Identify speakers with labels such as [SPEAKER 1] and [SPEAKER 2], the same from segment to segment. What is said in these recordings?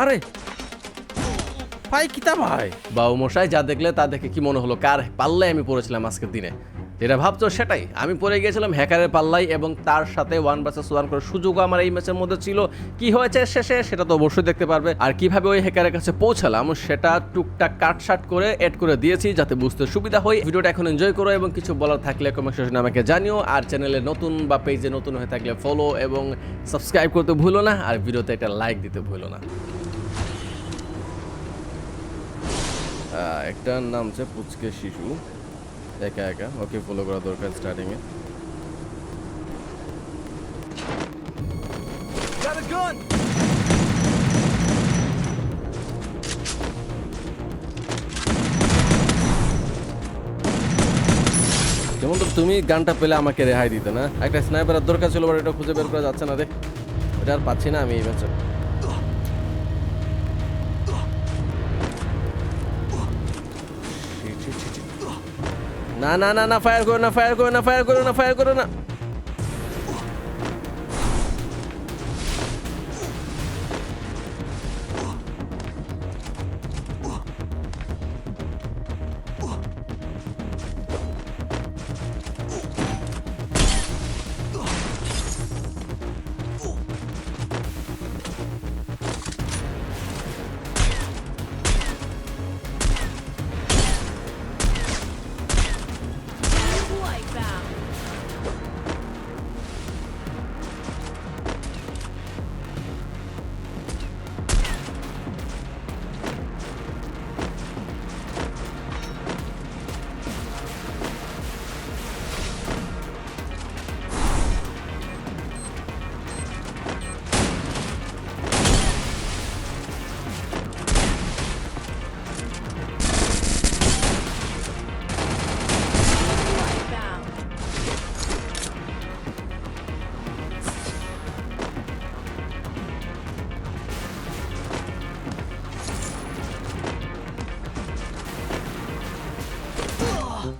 [SPEAKER 1] আরে। ভাই, কিতা ভাই? বাবু মশাই, যা দেখলে তা দেখে কি মনে হলো? কার পাল্লায় আমি পড়েছিলাম আজকের দিনে? যেটা ভাবছ সেটাই। আমি পড়ে গিয়েছিলাম হ্যাকারের পাল্লাই এবং তার সাথে ওয়ান ভার্সেস ওয়ান করার সুযোগও আমার এই ম্যাচের মধ্যে ছিল। কি হয়েছে শেষে সেটা তো অবশ্যই দেখতে পারবে। আর কীভাবে ওই হ্যাকারের কাছে পৌঁছালাম সেটা টুকটাক কাটসাট করে এড করে দিয়েছি যাতে বুঝতে সুবিধা হয়। ভিডিওটা এখন এনজয় করো এবং কিছু বলার থাকলে কমেন্ট সেকশনে আমাকে জানিও। আর চ্যানেলে নতুন বা পেজে নতুন হয়ে থাকলে ফলো এবং সাবস্ক্রাইব করতে ভুলো না। আর ভিডিওতে একটা লাইক দিতে ভুলো না। একটার নাম হচ্ছে পুচকে শিশু। একা একা। ওকে ফলো করা দরকার স্টার্টিং এ।
[SPEAKER 2] Got a gun!
[SPEAKER 1] যেমন তো তুমি গানটা পেলে আমাকে রেহাই দিতে না? একটা স্নাইপারের দরকার ছিল বাট এটা খুঁজে বের করা যাচ্ছে না রে। এটা আর পাচ্ছি না আমি এই ম্যাচে। না না না না ফায়ার করো না ফায়ার করো না ফায়ার করো না ফায়ার করো না।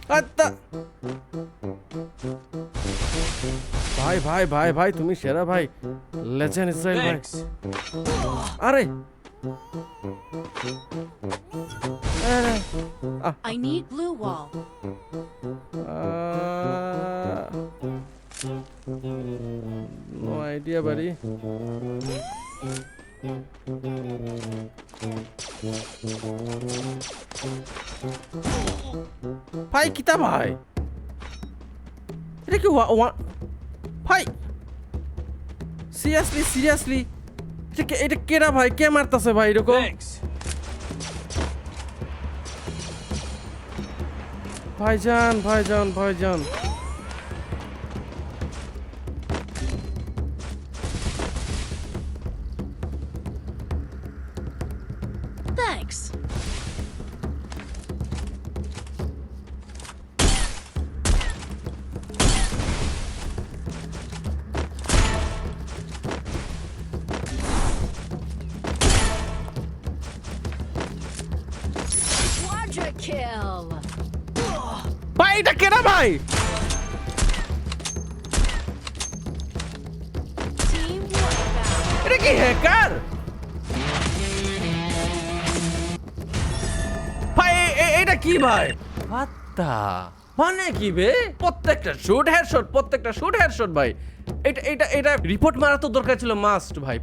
[SPEAKER 1] আত্তা ভাই ভাই ভাই ভাই তুমি সেরা ভাই। লেজেন্ড ইসরায়েল ভাই।
[SPEAKER 2] Thanks.
[SPEAKER 1] আরে।
[SPEAKER 3] I need blue wall.
[SPEAKER 1] no idea buddy. ভাই কিতা ভাই এটা কি ভাই সিরিয়াসলি সিরিয়াসলি এটা কে- এটা ভাই কে মারতাছে ভাই এরকম. ভাইজান ভাইজান ভাইজান
[SPEAKER 3] Thanks.
[SPEAKER 1] ভাই, এটা কেডা ভাই? এটা কি হ্যাকার ভাই এটা কি ভাই? আত্তা মানে কি বে? প্রত্যেকটা শুট হেডশট প্রত্যেকটা শুট হেডশট ভাই। এটা এটা এটা রিপোর্ট মারা তো দরকার ছিল মাস্ট ভাই।